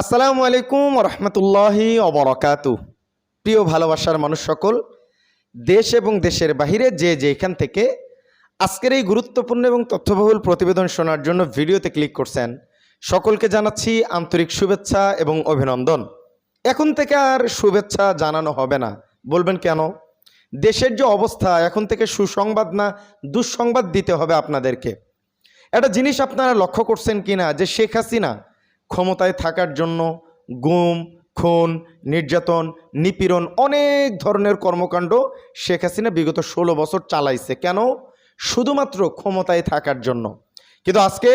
আসসালামু আলাইকুম রহমতুল্লাহি অবরকাতু প্রিয় ভালোবাসার মানুষ সকল, দেশ এবং দেশের বাহিরে যে যেখান থেকে আজকের এই গুরুত্বপূর্ণ এবং তথ্যবহুল প্রতিবেদন শোনার জন্য ভিডিওতে ক্লিক করছেন, সকলকে জানাচ্ছি আন্তরিক শুভেচ্ছা এবং অভিনন্দন। এখন থেকে আর শুভেচ্ছা জানানো হবে না। বলবেন কেন? দেশের যে অবস্থা, এখন থেকে সুসংবাদ না, দুঃসংবাদ দিতে হবে আপনাদেরকে। একটা জিনিস আপনারা লক্ষ্য করছেন কিনা, যে শেখ হাসিনা ক্ষমতায় থাকার জন্য গুম, খুন, নির্যাতন, নিপীড়ন অনেক ধরনের কর্মকাণ্ড শেখ হাসিনা বিগত ষোলো বছর চালাইছে। কেন? শুধুমাত্র ক্ষমতায় থাকার জন্য। কিন্তু আজকে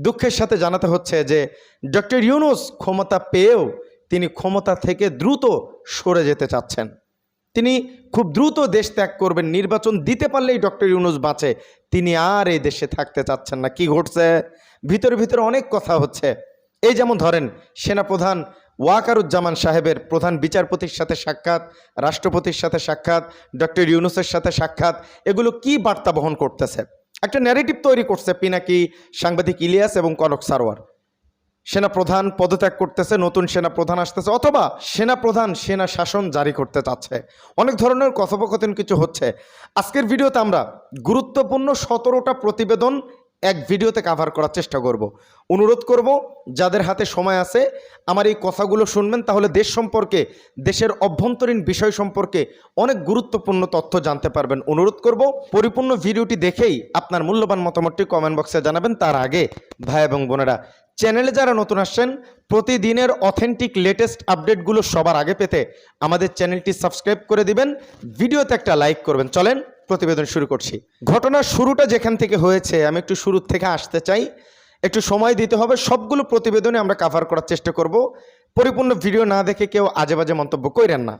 দুঃখের সাথে জানাতে হচ্ছে যে, ডক্টর ইউনুস ক্ষমতা পেয়েও তিনি ক্ষমতা থেকে দ্রুত সরে যেতে চাচ্ছেন। তিনি খুব দ্রুত দেশ ত্যাগ করবেন, নির্বাচন দিতে পারলেই ডক্টর ইউনুস বাঁচে। তিনি আর এই দেশে থাকতে চাচ্ছেন না। কি ঘটছে? ভিতরে ভিতরে অনেক কথা হচ্ছে। এই যেমন ধরেন, সেনাপ্রধান ওয়াকারুজ্জামান সাহেবের প্রধান বিচারপতির সাথে সাক্ষাৎ, রাষ্ট্রপতির সাথে সাক্ষাৎ, ডক্টর ইউনুসের সাথে সাক্ষাৎ, এগুলো কি বার্তা বহন করতেছে? একটা ন্যারেটিভ তৈরি করছে পিনাকি সাংবাদিক ইলিয়াস এবং কনক সারোয়ার। সেনাপ্রধান পদত্যাগ করতেছে, নতুন সেনাপ্রধান আসতেছে, অথবা সেনাপ্রধান সেনা শাসন জারি করতে চাচ্ছে। অনেক ধরনের কথোপকথন কিছু হচ্ছে। আজকের ভিডিওতে আমরা গুরুত্বপূর্ণ সতেরোটা প্রতিবেদন এক ভিডিওতে কাভার করার চেষ্টা করব। অনুরোধ করব, যাদের হাতে সময় আছে, আমার এই কথাগুলো শুনবেন, তাহলে দেশ সম্পর্কে, দেশের অভ্যন্তরীণ বিষয় সম্পর্কে অনেক গুরুত্বপূর্ণ তথ্য জানতে পারবেন। অনুরোধ করব, পরিপূর্ণ ভিডিওটি দেখেই আপনার মূল্যবান মতামতটি কমেন্ট বক্সে জানাবেন। তার আগে, ভাই এবং বোনেরা চ্যানেলে যারা নতুন আসছেন, প্রতিদিনের অথেন্টিক লেটেস্ট আপডেটগুলো সবার আগে পেতে আমাদের চ্যানেলটি সাবস্ক্রাইব করে দিবেন। ভিডিওতে একটা লাইক করবেন। চলেন প্রতিবেদন শুরু করছি। ঘটনার শুরুটা যেখান থেকে হয়েছে, আমি একটু শুরু থেকে আসতে চাই। একটু সময় দিতে হবে, সবগুলো প্রতিবেদনে আমরা কাভার করার চেষ্টা করব। পরিপূর্ণ ভিডিও না দেখে কেউ আজে বাজে মন্তব্য করেন না।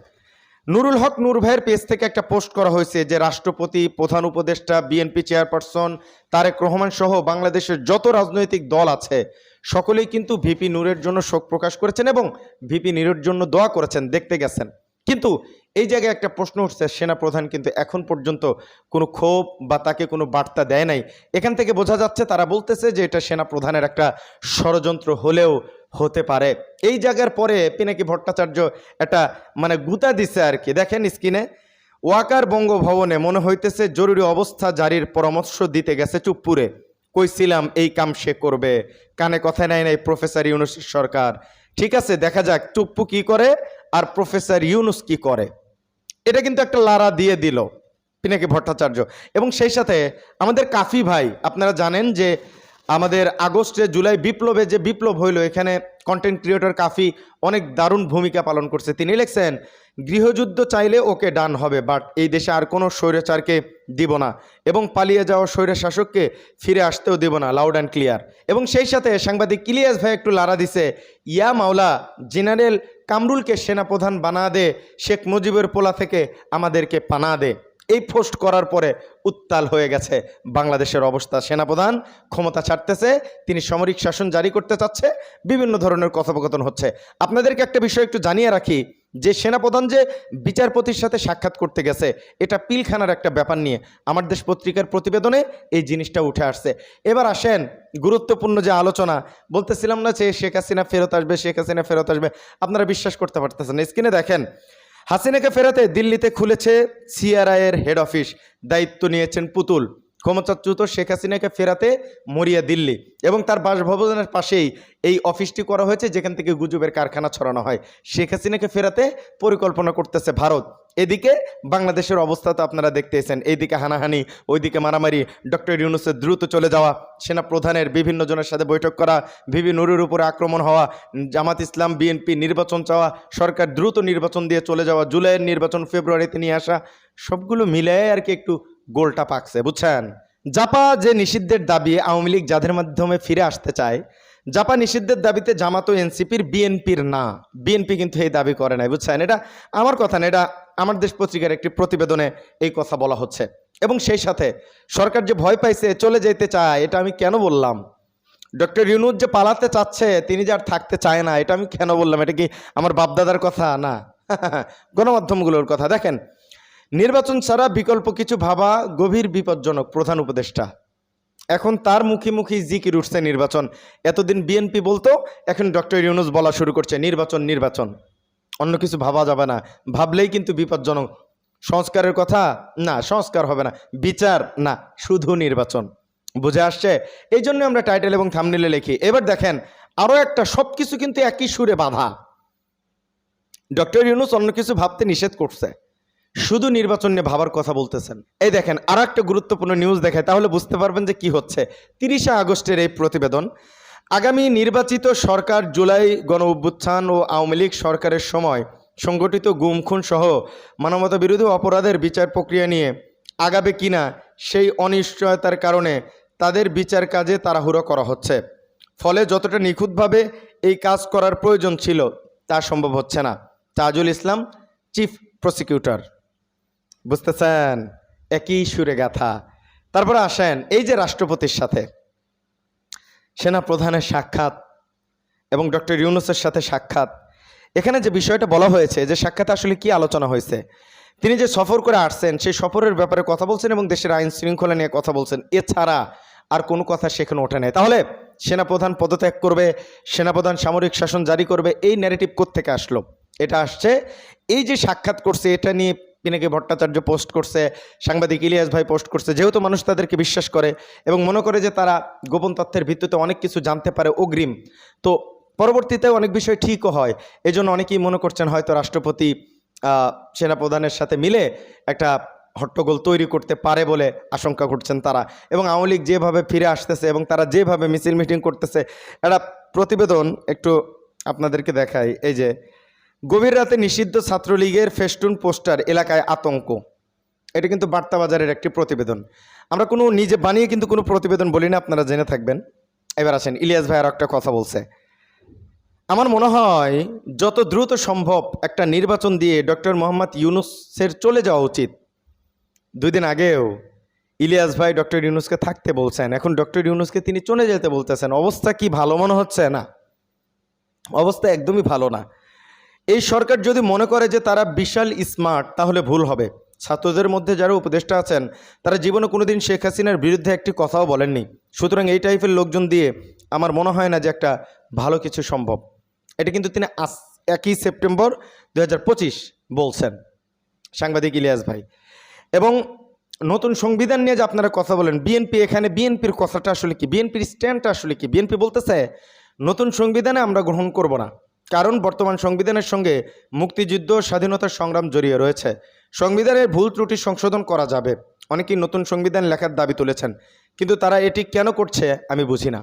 নুরুল হক নূর ভাইয়ের পেজ থেকে একটা পোস্ট করা হয়েছে যে রাষ্ট্রপতি, প্রধান উপদেষ্টা বিএনপি চেয়ারপারসন তারেক রহমান সহ বাংলাদেশের যত রাজনৈতিক দল আছে, সকলেই কিন্তু ভিপি নূরের জন্য শোক প্রকাশ করেছেন এবং ভিপি নুরের জন্য দোয়া করেছেন, দেখতে গেছেন। কিন্তু এই জায়গায় একটা প্রশ্ন উঠছে, সেনাপ্রধান কিন্তু এখন পর্যন্ত কোনো ক্ষোভ বা তাকে কোনো বার্তা দেয় নাই। এখান থেকে বোঝা যাচ্ছে তারা বলতেছে যে এটা সেনাপ্রধানের একটা ষড়যন্ত্র হলেও হতে পারে। এই জায়গার পরে পিনাকি ভট্টাচার্য একটা মানে গুতা দিছে আর কি। দেখেন স্ক্রিনে, ওয়াকার বঙ্গভবনে মনে হইতেছে জরুরি অবস্থা জারির পরামর্শ দিতে গেছে চুপপুরে। কইছিলাম এই কাম সে করবে। কানে কথা নেয় নাই, প্রফেসর ইউনুস সরকার। ঠিক আছে, দেখা যাক চুপ্পু কি করে। আর প্রফেসর ইউনুস কি করে? এটা কিন্তু একটা লারা দিয়ে দিল পিনাকি ভট্টাচার্য। এবং সেই সাথে আমাদের কাফি ভাই, আপনারা জানেন যে আমাদের আগস্টে জুলাই বিপ্লবে যে বিপ্লব হইল, এখানে কন্টেন্ট ক্রিয়েটর কাফি অনেক দারুণ ভূমিকা পালন করছে। তিনি লিখছেন, গৃহযুদ্ধ চাইলে ওকে ডান হবে বাট এই দেশে আর কোনো স্বৈরাচারকে দিব না এবং পালিয়ে যাওয়া স্বৈর শাসককে ফিরে আসতেও দিব না লাউড অ্যান্ড ক্লিয়ার এবং সেই সাথে সাংবাদিক কিলিয়াস ভাই একটু লারা দিছে, ইয়া মাওলা জেনারেল কামরুলকে সেনাপ্রধান বানা দে, শেখ মুজিবের পোলা থেকে আমাদেরকে পানা দে। এই পোস্ট করার পরে উত্তাল হয়ে গেছে বাংলাদেশের অবস্থা। সেনাপ্রধান ক্ষমতা ছাড়তেছে, তিনি সামরিক শাসন জারি করতে চাচ্ছে, বিভিন্ন ধরনের কথোপকথন হচ্ছে। আপনাদেরকে একটা বিষয় একটু জানিয়ে রাখি যে সেনাপ্রধান যে বিচারপতির সাথে সাক্ষাৎ করতে গেছে, এটা পিলখানার একটা ব্যাপার নিয়ে আমার দেশ পত্রিকার প্রতিবেদনে এই জিনিসটা উঠে আসছে। এবার আসেন গুরুত্বপূর্ণ যে আলোচনা, বলতেছিলাম না যে শেখ হাসিনা ফেরত আসবে, শেখ হাসিনা ফেরত আসবে, আপনারা বিশ্বাস করতে পারতেছেন স্ক্রিনে দেখেন, হাসিনাকে ফেরাতে দিল্লিতে খুলেছে সিআরআইয়ের হেড অফিস দায়িত্ব নিয়েছেন পুতুল। ক্ষমতাচ্যুত শেখ হাসিনাকে ফেরাতে মরিয়া দিল্লি এবং তার বাসভবনের পাশেই এই অফিসটি করা হয়েছে, যেখান থেকে গুজবের কারখানা ছড়ানো হয়। শেখ হাসিনাকে ফেরাতে পরিকল্পনা করতেছে ভারত। এদিকে বাংলাদেশের অবস্থা তো আপনারা দেখতেছেন এইদিকে হানাহানি, ওইদিকে মারামারি। ডক্টর ইউনুসের দ্রুত চলে যাওয়া সেনা প্রধানের বিভিন্ন জনের সাথে বৈঠক করা, ভিভি নুরুর উপরে আক্রমণ হওয়া, জামাত ইসলাম, বিএনপি নির্বাচন চাওয়া, সরকার দ্রুত নির্বাচন দিয়ে চলে যাওয়া, জুলাইয়ের নির্বাচন, ফেব্রুয়ারিতে নিয়ে আসা, সবগুলো মিলে আর কি একটু গোলটা পাকছে, বুঝছেন? জাপা যে নিষিদ্ধের দাবি আওয়ামী লীগ যাদের মাধ্যমে ফিরে আসতে চায়, জাপা নিষিদ্ধের দাবিতে জামাত ও এনসিপির বিএনপির না। বিএনপি কিন্তু এই দাবি করে নাই, বুঝছেন? এটা আমার কথা না, এটা আমার দেশ পত্রিকার একটি প্রতিবেদনে এই কথা বলা হচ্ছে। এবং সেই সাথে সরকার যে ভয় পাইছে, চলে যেতে চায়, এটা আমি কেন বললাম? ডক্টর ইউনুস যে পালাতে চাচ্ছে, তিনি যে আর থাকতে চায় না, এটা আমি কেন বললাম? এটা কি আমার বাপদাদার কথা? না। গণমাধ্যমগুলোর কথা। দেখেন নির্বাচন ছাড়া বিকল্প কিছু ভাবা গভীর বিপজ্জনক প্রধান উপদেষ্টা। এখন তার মুখে মুখে জিকির উঠছে নির্বাচন। এতদিন বিএনপি বলতো, এখন ডক্টর ইউনুস বলা শুরু করছে, নির্বাচন নির্বাচন। অন্য কিছু ভাবা যাবে না। ভাবলেই কিন্তু বিপজ্জনক। সংস্কারের কথা? না, সংস্কার হবে না। বিচার? না, শুধু নির্বাচন। বুঝে আসছে? এই জন্য আমরা টাইটেল এবং থামনিলে লিখি। এবার দেখেন আরও একটা সব কিছু কিন্তু একই সুরে বাধা। ডক্টর ইউনুস অন্য কিছু ভাবতে নিষেধ করছে। শুধু নির্বাচন নিয়ে ভাবার কথা বলতেছেন। এই দেখেন আর একটা গুরুত্বপূর্ণ নিউজ দেখায় তাহলে বুঝতে পারবেন যে কি হচ্ছে। তিরিশে আগস্টের এই প্রতিবেদন, আগামী নির্বাচিত সরকার জুলাই গণ অভ্যুত্থান ও আওয়ামী লীগ সরকারের সময় সংগঠিত গুম, খুন সহ মানবতা বিরোধী অপরাধের বিচার প্রক্রিয়া নিয়ে আগাবে কিনা সেই অনিশ্চয়তার কারণে তাদের বিচার কাজে তাড়াহুড়ো করা হচ্ছে। ফলে যতটা নিখুঁতভাবে এই কাজ করার প্রয়োজন ছিল, তা সম্ভব হচ্ছে না। তাজুল ইসলাম চিফ প্রসিকিউটর বুঝতেছেন? একই সুরে গাথা। তারপরে আসেন এই যে রাষ্ট্রপতির সাথে। সেনা প্রধানের সাক্ষাৎ এবং ডক্টর ইউনুসের সাথে সাক্ষাৎ। এখানে যে বিষয়টা বলা হয়েছে যে সাক্ষাতে আসলে কি আলোচনা হয়েছে? তিনি যে সফর করে আসছেন, সেই সফরের ব্যাপারে কথা বলছেন এবং দেশের আইন শৃঙ্খলা নিয়ে কথা বলছেন। এছাড়া আর কোনো কথা সেখানে ওঠে নাই। তাহলে সেনাপ্রধান পদত্যাগ করবে, সেনাপ্রধান সামরিক শাসন জারি করবে, এই ন্যারেটিভ থেকে আসলো? এটা আসছে, এই যে সাক্ষাৎ করছে, এটা নিয়ে পিনাকি ভট্টাচার্য পোস্ট করছে, সাংবাদিক ইলিয়াস ভাই পোস্ট করছে, যেহেতু মানুষ তাদেরকে বিশ্বাস করে এবং মনে করে যে তারা গোপন তথ্যের ভিত্তিতে অনেক কিছু জানতে পারে অগ্রিম। তো পরবর্তীতে অনেক বিষয় ঠিকও হয়। এই জন্য অনেকেই মনে করছেন হয়তো রাষ্ট্রপতি সেনাপ্রধানের সাথে মিলে একটা হট্টগোল তৈরি করতে পারে বলে আশঙ্কা করছেন তারা। এবং আওয়ামী লীগ যেভাবে ফিরে আসতেছে এবং তারা যেভাবে মিছিল মিটিং করতেছে, একটা প্রতিবেদন একটু আপনাদেরকে দেখাই। এই যে গভীর রাতে নিষিদ্ধ ছাত্রলীগের ফেস্টুন পোস্টার এলাকায় আতঙ্ক। এটা কিন্তু বার্তা বাজারের একটি প্রতিবেদন। আমরা কোনো নিজে বানিয়ে কিন্তু কোনো প্রতিবেদন বলি না আপনারা জেনে থাকবেন। এবার আসেন, ইলিয়াস ভাই আর একটা কথা বলছে। আমার মনে হয় যত দ্রুত সম্ভব একটা নির্বাচন দিয়ে ডক্টর মোহাম্মদ ইউনুসের চলে যাওয়া উচিত। দুই দিন আগেও ইলিয়াস ভাই ডক্টর ইউনুসকে থাকতে বলছেন। এখন ডক্টর ইউনুসকে তিনি চলে যেতে বলতেছেন। অবস্থা কি ভালো মনে হচ্ছে না? অবস্থা একদমই ভালো না। এই সরকার যদি মনে করে যে তারা বিশাল স্মার্ট, তাহলে ভুল হবে। ছাত্রদের মধ্যে যারা উপদেষ্টা আছেন, তারা জীবনে কোনোদিন শেখ হাসিনার বিরুদ্ধে একটি কথাও বলেননি। সুতরাং এই টাইপের লোকজন দিয়ে আমার মনে হয় না যে একটা ভালো কিছু সম্ভব। এটা কিন্তু তিনি আস, একই সেপ্টেম্বর দু হাজার পঁচিশ বলছেন, সাংবাদিক ইলিয়াস ভাই। এবং নতুন সংবিধান নিয়ে যে আপনারা কথা বলেন, বিএনপি এখানে, বিএনপির কথাটা আসলে কি? বিএনপির স্ট্যান্ডটা আসলে কি? বিএনপি বলতেছে, নতুন সংবিধানে আমরা গ্রহণ করব না। কারণ বর্তমান সংবিধানের সঙ্গে মুক্তিযুদ্ধ স্বাধীনতার সংগ্রাম জড়িয়ে রয়েছে। সংবিধানের ভুল ত্রুটি সংশোধন করা যাবে। অনেকেই নতুন সংবিধান লেখার দাবি তুলেছেন, কিন্তু তারা এটি কেন করছে আমি বুঝি না।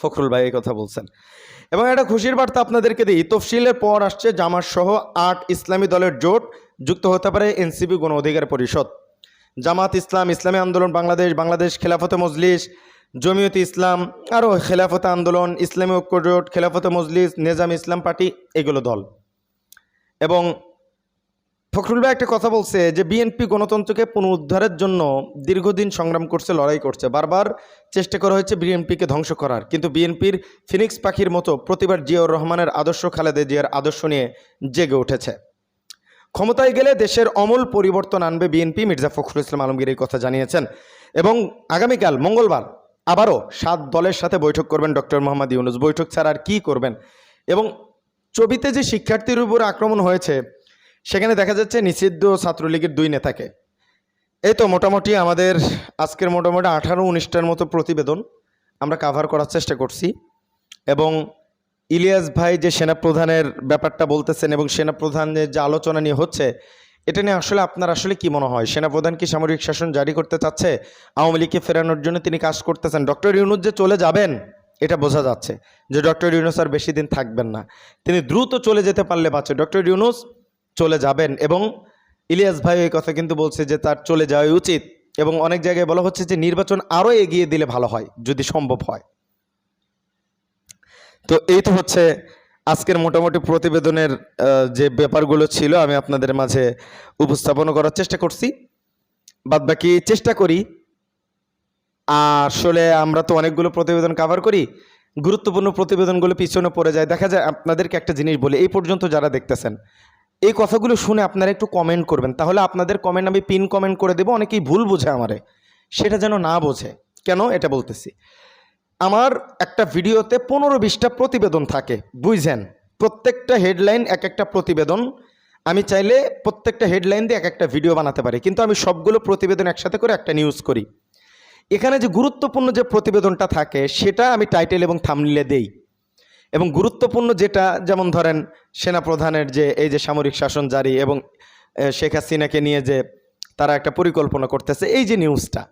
ফখরুল ভাই এই কথা বলছেন। এবং একটা খুশির বার্তা আপনাদেরকে দিই, তফসিলের পর আসছে জামাত সহ আট ইসলামী দলের জোট, যুক্ত হতে পারে এনসিপি গণ অধিকার পরিষদ। জামাত ইসলাম, ইসলামী আন্দোলন, বাংলাদেশ বাংলাদেশ খেলাফতে মজলিস জমিয়তে ইসলাম আরও খেলাফতে আন্দোলন, ইসলামী ঐক্য জোট, খেলাফতে মজলিস, নেজাম ইসলাম পার্টি, এগুলো দল। এবং ফখরুল ভাই একটা কথা বলছে যে, বিএনপি গণতন্ত্রকে পুনরুদ্ধারের জন্য দীর্ঘদিন সংগ্রাম করছে, লড়াই করছে। বারবার চেষ্টা করা হয়েছে বিএনপিকে ধ্বংস করার। কিন্তু বিএনপির ফিনিক্স পাখির মতো প্রতিবার জিয়াউর রহমানের আদর্শ খালেদা জিয়ার আদর্শ নিয়ে জেগে উঠেছে। ক্ষমতায় গেলে দেশের অমূল পরিবর্তন আনবে বিএনপি, মির্জা ফখরুল ইসলাম আলমগীর এই কথা জানিয়েছেন। এবং আগামীকাল, মঙ্গলবার আবারও সাত দলের সাথে বৈঠক করবেন ডক্টর মোহাম্মদ ইউনুস। বৈঠক ছাড়া আর কী করবেন? এবং ছবিতে যে শিক্ষার্থীর উপর আক্রমণ হয়েছে, সেখানে দেখা যাচ্ছে নিষিদ্ধ ছাত্রলীগের দুই নেতাকে। এই তো মোটামুটি আমাদের আজকের মোটামুটি আঠারো উনিশটার মতো প্রতিবেদন আমরা কাভার করার চেষ্টা করছি। এবং ইলিয়াস ভাই যে সেনাপ্রধানের ব্যাপারটা বলতেছেন এবং সেনাপ্রধানের যে আলোচনা নিয়ে হচ্ছে এটা নিয়ে আসলে আপনার আসলে কি মনে হয়? সেনাপ্রধান কি সামরিক শাসন জারি করতে চাচ্ছে? আওয়ামী লীগকে ফেরানোর জন্য তিনি কাজ করতেছেন। ডক্টর ইউনুস যে চলে যাবেন, এটা বোঝা যাচ্ছে যে ডক্টর ইউনুস আর বেশি দিন থাকবেন না। তিনি দ্রুত চলে যেতে পারলে বাঁচে। ডক্টর ইউনুস চলে যাবেন এবং ইলিয়াস ভাই এই কথা কিন্তু বলছে যে তার চলে যাওয়াই উচিত এবং অনেক জায়গায় বলা হচ্ছে যে নির্বাচন আরও এগিয়ে দিলে ভালো হয়, যদি সম্ভব হয়। তো এই তো হচ্ছে আজকের মোটামুটি প্রতিবেদনের যে ব্যাপারগুলো ছিল, আমি আপনাদের মাঝে উপস্থাপন করার চেষ্টা করছি। বাদ বাকি চেষ্টা করি। আসলে আমরা তো অনেকগুলো প্রতিবেদন কভার করি। গুরুত্বপূর্ণ প্রতিবেদনগুলো পিছনে পড়ে যায়। দেখা যায় আপনাদেরকে একটা জিনিস বলি, এই পর্যন্ত যারা দেখতেছেন, এই কথাগুলো শুনে আপনারা একটু কমেন্ট করবেন। তাহলে আপনাদের কমেন্ট আমি পিন কমেন্ট করে দেবো, অনেকেই ভুল বোঝে আমারে। সেটা যেন না বোঝে। কেন? এটা বলতেছি। আমার একটা ভিডিওতে পনেরো বিশটা প্রতিবেদন থাকে, বুঝছেন? প্রত্যেকটা হেডলাইন এক একটা প্রতিবেদন। আমি চাইলে প্রত্যেকটা হেডলাইন দিয়ে এক একটা ভিডিও বানাতে পারি, কিন্তু আমি সবগুলো প্রতিবেদন একসাথে করে একটা নিউজ করি। এখানে যে গুরুত্বপূর্ণ যে প্রতিবেদনটা থাকে, সেটা আমি টাইটেল এবং থামনিলে দেই। এবং গুরুত্বপূর্ণ যেটা, যেমন ধরেন সেনাপ্রধানের যে, এই যে সামরিক শাসন জারি এবং শেখ হাসিনাকে নিয়ে যে তারা একটা পরিকল্পনা করতেছে, এই যে নিউজটা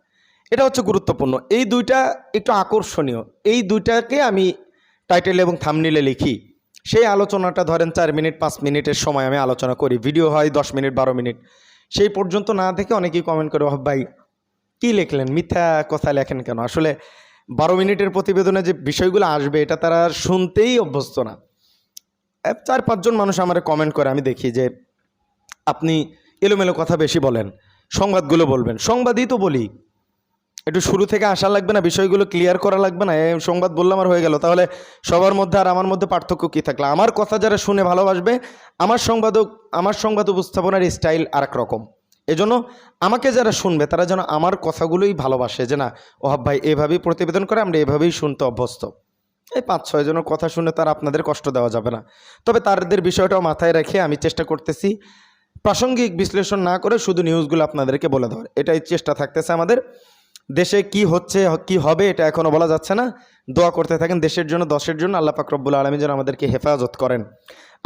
এটা হচ্ছে গুরুত্বপূর্ণ। এই দুইটা একটু আকর্ষণীয়। এই দুইটাকে আমি টাইটেল এবং থামনিলে লিখি। সেই আলোচনাটা ধরেন চার মিনিট, পাঁচ মিনিটের সময় আমি আলোচনা করি। ভিডিও হয় দশ মিনিট, বারো মিনিট। সেই পর্যন্ত না দেখে অনেকেই কমেন্ট করে "ওহ ভাই, কী লিখলেন? মিথ্যা কথা লেখেন কেন? আসলে বারো মিনিটের প্রতিবেদনে যে বিষয়গুলো আসবে, এটা তারা শুনতেই অভ্যস্ত না। চার পাঁচজন মানুষ আমার কমেন্ট করে, আমি দেখি যে আপনি এলোমেলো কথা বেশি বলেন, সংবাদগুলো বলবেন। সংবাদই তো বলি। একটু শুরু থেকে আসা লাগবে না, বিষয়গুলো ক্লিয়ার করা লাগবে না, এই সংবাদ বললাম আর হয়ে গেল। তাহলে সবার মধ্যে আর আমার মধ্যে পার্থক্য কী থাকল? আমার কথা যারা শুনে ভালোবাসবে, আমার সংবাদও, আমার সংবাদ উপস্থাপনার স্টাইল আর এক রকম। এজন্য আমাকে যারা শুনবে, তারা যেন আমার কথাগুলোই ভালোবাসে যে না, ওহাব ভাই, এভাবেই প্রতিবেদন করে, আমরা এভাবেই শুনতে অভ্যস্ত। এই পাঁচ, ছয় জনের কথা শুনে তার আপনাদের কষ্ট দেওয়া যাবে না। তবে তাদের বিষয়টাও মাথায় রেখে আমি চেষ্টা করতেছি, প্রাসঙ্গিক বিশ্লেষণ না করে শুধু নিউজগুলো আপনাদেরকে বলে দেওয়ার। এটাই চেষ্টা থাকতেছে আমাদের। দেশে কি হচ্ছে, কি হবে এটা এখনও বলা যাচ্ছে না। দোয়া করতে থাকেন দেশের জন্য, দশের জন্য। আল্লাহ পাক রব্বুল আলমী যেন আমাদেরকে হেফাজত করেন।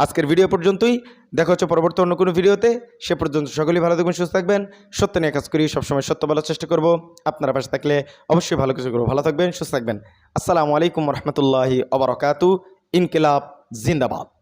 আজকের ভিডিও পর্যন্তই। দেখা হচ্ছে পরবর্তী অন্য কোনো ভিডিওতে। সে পর্যন্ত সকলেই ভালো থাকবেন, সুস্থ থাকবেন। সত্য নিয়ে কাজ করি, সবসময় সত্য বলার চেষ্টা করব। আপনারা পাশে থাকলে অবশ্যই ভালো কিছু করব। ভালো থাকবেন, সুস্থ থাকবেন। আসসালামু আলাইকুম রহমতুল্লাহি অবরকাতু ইনকিলাব জিন্দাবাদ।